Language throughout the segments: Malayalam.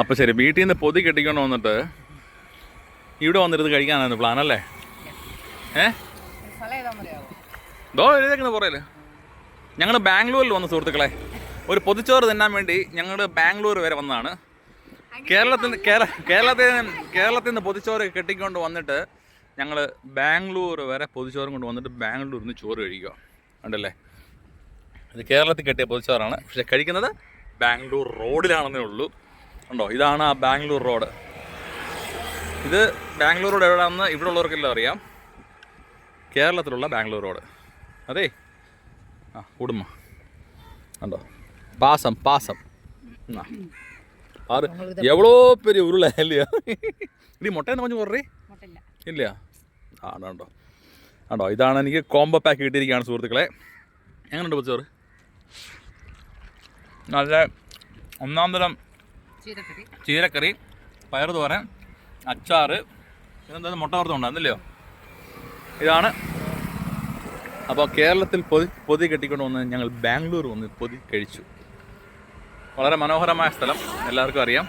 അപ്പോൾ ശരി വീട്ടിൽ നിന്ന് പൊതി കെട്ടിക്കൊണ്ട് വന്നിട്ട് ഇവിടെ വന്നിരുന്ന് കഴിക്കാനാണ് പ്ലാൻ അല്ലേ? ഏതാ ദോ എഴുതേക്കുന്ന പുറയിൽ ഞങ്ങൾ ബാംഗ്ലൂരിൽ വന്ന സുഹൃത്തുക്കളെ. ഒരു പൊതിച്ചോറ് തിന്നാൻ വേണ്ടി ഞങ്ങൾ ബാംഗ്ലൂർ വരെ വന്നതാണ്. കേരളത്തിൽ കേരളത്തിൽ കേരളത്തിൽ നിന്ന് പൊതിച്ചോറ് കെട്ടിക്കൊണ്ട് വന്നിട്ട് ഞങ്ങൾ ബാംഗ്ലൂർ വരെ പൊതിച്ചോറും കൊണ്ട് വന്നിട്ട് ബാംഗ്ലൂരിൽ നിന്ന് ചോറ് കഴിക്കുക. ഉണ്ടല്ലേ ഇത് കേരളത്തിൽ കെട്ടിയ പൊതിച്ചോറാണ്. പക്ഷെ കഴിക്കുന്നത് ബാംഗ്ലൂർ റോഡിലാണെന്നേ ഉള്ളൂ. ഉണ്ടോ? ഇതാണ് ആ ബാംഗ്ലൂർ റോഡ്. ഇത് ബാംഗ്ലൂർ റോഡ് എവിടെയാണെന്ന് ഇവിടെ ഉള്ളവർക്കെല്ലാം അറിയാം. കേരളത്തിലുള്ള ബാംഗ്ലൂർ റോഡ്. അതെ? ആ കുടുംബ ഉണ്ടോ പാസം പാസം. ആ. ആറ് എവളോ പെരി ഉരുള ഇനി ഇടി മുട്ടയെന്ന് പറഞ്ഞു? കുറേ ഇല്ല. ആ ആണോ ഉണ്ടോ ഇതാണ് എനിക്ക് കോംബോ പാക്ക് കിട്ടിയിരിക്കുകയാണ് സുഹൃത്തുക്കളെ. എങ്ങനെയുണ്ട് പച്ചോറ് നല്ല ഒന്നാം തരം ചീരക്കറി. പയർ തോരൻ അച്ചാറ് ഇതെന്താ മുട്ട വറുത്തം ഉണ്ടായിരുന്നില്ലയോ ഇതാണ്. അപ്പോൾ കേരളത്തിൽ പൊതി പൊതി കെട്ടിക്കൊണ്ട് വന്ന് ഞങ്ങൾ ബാംഗ്ലൂർ വന്ന് പൊതി കഴിച്ചു. വളരെ മനോഹരമായ സ്ഥലം എല്ലാവർക്കും അറിയാം.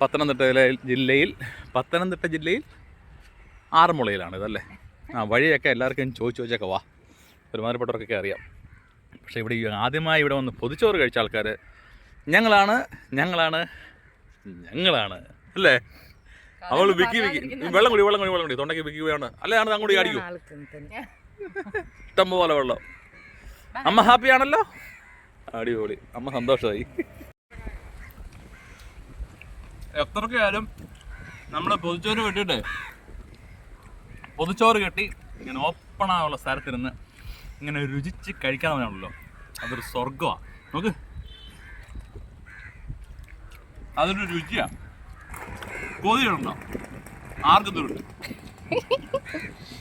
പത്തനംതിട്ട ജില്ലയിൽ പത്തനംതിട്ട ജില്ലയിൽ ആറന്മുളയിലാണ് ഇതല്ലേ? ആ വഴിയൊക്കെ എല്ലാവർക്കും ചോദിച്ചു ചോദിച്ചൊക്കെ വാ. ഒരുമാതിരിപ്പെട്ടവർക്കൊക്കെ അറിയാം. പക്ഷേ ഇവിടെ ആദ്യമായി ഇവിടെ വന്ന് പൊതിച്ചോറ് കഴിച്ച ആൾക്കാർ ഞങ്ങളാണ് ഞങ്ങളാണ് ഞങ്ങളാണ്. അല്ലേ? അവൾ വിക്കി വിക്കി. വെള്ളം കുടി വെള്ളം കുടി വെള്ളം കുടി. തൊണ്ടയ്ക്ക് വിക്കുകയാണ് അല്ലേ ആണ് അങ്ങോട്ട് അടിക്കും. ഇഷ്ടം പോലെ വെള്ളം. അമ്മ ഹാപ്പി ആണല്ലോ? അടിപൊളി. അമ്മ സന്തോഷമായി. എത്രക്കായാലും നമ്മൾ പൊതിച്ചോറ് കെട്ടിട്ടേ പൊതിച്ചോറ് കെട്ടി ഇങ്ങനെ ഓപ്പണാവുള്ള സ്ഥലത്തിരുന്ന് ഇങ്ങനെ രുചിച്ച് കഴിക്കാവുന്നതാണല്ലോ അതൊരു സ്വർഗമാണ് നോക്ക്. അതൊരു രുചിയാണ്. കൊതിയുണ്ടോ? ആർക്കും തുരുണ്ട്